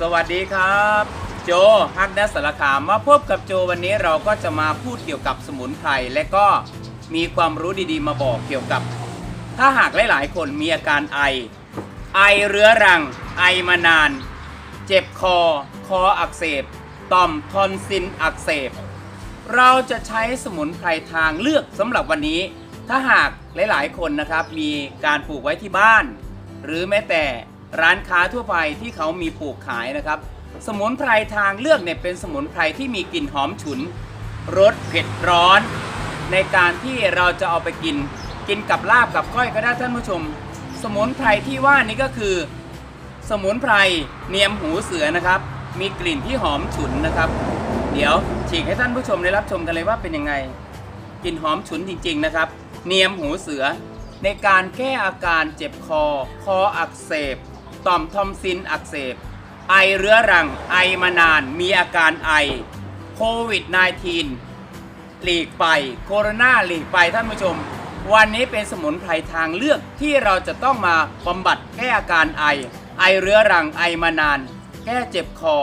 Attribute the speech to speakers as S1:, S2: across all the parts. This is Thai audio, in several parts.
S1: สวัสดีครับ โจฮักนัสสารคามมาพบกับโจวันนี้เราก็จะมาพูดเกี่ยวกับสมุนไพรและก็มีความรู้ดีๆ มาบอกเกี่ยวกับ ถ้าหากหลายๆ คนมีอาการไอ ไอเรื้อรัง ไอมานาน เจ็บคอ คออักเสบต่อมทอนซิลอักเสบ เราจะใช้สมุนไพรทางเลือกสำหรับวันนี้ ถ้าหากหลายๆ คนนะครับมีการปลูกไว้ที่บ้าน หรือแม้แต่ ร้านค้าทั่วไปที่เขามีปลูกขายนะครับ สมุนไพรทางเลือกเนี่ยเป็นสมุนไพรที่มีกลิ่นหอมฉุนรสเผ็ดร้อน ในการที่เราจะเอาไปกิน กินกับลาบกับก้อยก็ได้ท่านผู้ชม สมุนไพรที่ว่านี้ก็คือ สมุนไพรเนียมหูเสือนะครับ มีกลิ่นที่หอมฉุนนะครับ เดี๋ยวฉีกให้ท่านผู้ชมได้รับชมกันเลยว่าเป็นยังไงกลิ่นหอมฉุนจริง ๆนะครับ เนียมหูเสือ ในการแก้อาการเจ็บคอ คออักเสบ ต่อมทอมซินอักเสบ ไอเรื้อรัง ไอมานาน มีอาการไอ โควิด -19 หลีกไปโคโรนาหลีกไปท่านผู้ชม วันนี้เป็นสมุนไพรทางเลือกที่เราจะต้องมาบำบัดแก้อาการไอ ไอเรื้อรังไอมานาน แก้เจ็บคอ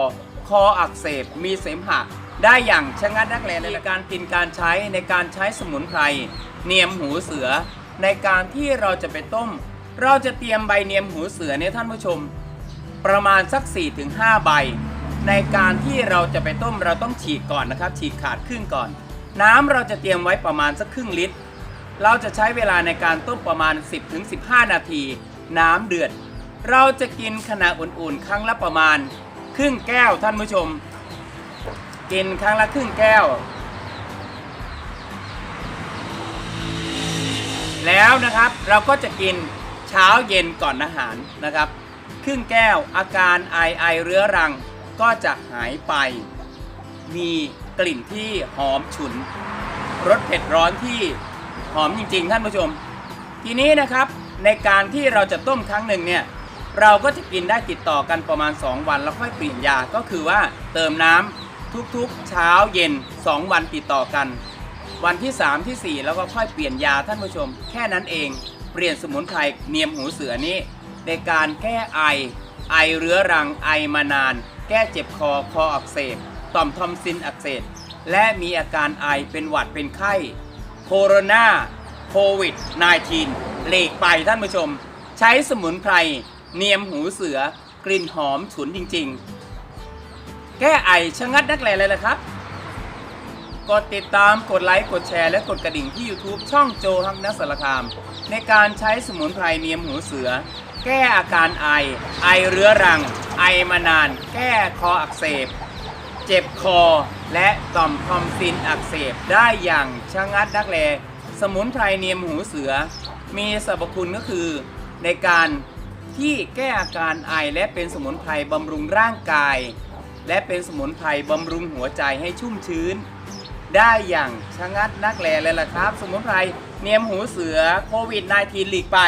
S1: คออักเสบ มีเสมหะ ได้อย่างชะงัดนักแลในการกินการใช้ในการใช้สมุนไพรเนียมหูเสือ ในการที่เราจะไปต้ม เราจะเตรียมใบเนียมหูเสือเนี่ยท่านผู้ชม ประมาณสัก 4-5 ใบ ในการที่เราจะไปต้มเราต้องฉีกก่อนนะครับ ฉีกขาดครึ่งก่อน น้ำเราจะเตรียมไว้ประมาณสักครึ่งลิตร เราจะใช้เวลาในการต้มประมาณ 10-15 นาที น้ำเดือด เราจะกินขณะอุ่นๆ ครั้งละประมาณ ครึ่งแก้วท่านผู้ชม กินครั้งละครึ่งแก้วแล้วนะครับเราก็จะกิน เช้าเย็นก่อนอาหารนะครับ ครึ่งแก้วอาการไอไอเรื้อรังก็จะหายไป มีกลิ่นที่หอมฉุนรสเผ็ดร้อนที่หอมจริงๆ ท่านผู้ชม ทีนี้นะครับในการที่เราจะต้มครั้งหนึ่งเนี่ยเราก็จะกินได้ติดต่อกันประมาณ 2 วันแล้วค่อยเปลี่ยนยาก็คือว่าเติมน้ำทุกๆเช้าเย็น 2 วันติดต่อกัน วันที่ 3 ที่ 4 แล้วก็ค่อยเปลี่ยนยาท่านผู้ชม แค่นั้นเอง เปลี่ยนสมุนไพรเนียมหูเสือนี้ ในการแก้ไอ ไอเรื้อรังไอมานาน แก้เจ็บคอคออักเสบต่อมทอมซินอักเสบและมีอาการไอเป็นหวัดเป็นไข้โคโรนาโควิด -19 เลกไปท่านผู้ชม ใช้สมุนไพรเนียมหูเสือกลิ่นหอมฉุนจริงๆ แก้ไอชะงัดนักแลเลยละครับ กดติดตามกดไลค์ กดแชร์ และกดกระดิ่งที่ YouTube ช่องโจฮักนัสสารคาม ในการใช้สมุนไพรเนียมหูเสือ แก้อาการไอ ไอเรื้อรัง ไอมานาน แก้คออักเสบ เจ็บคอ และต่อมทอมซินอักเสบได้อย่างชะงัดนักแล สมุนไพรเนียมหูเสือ มีสรรพคุณก็คือ ในการที่แก้อาการไอและเป็นสมุนไพรบำรุงร่างกาย และเป็นสมุนไพรบำรุงหัวใจให้ชุ่มชื้น ได้อย่างชะงัดนักแลเลยล่ะครับ สมุนไพรเนียมหูเสือโควิด -19 หลีกไป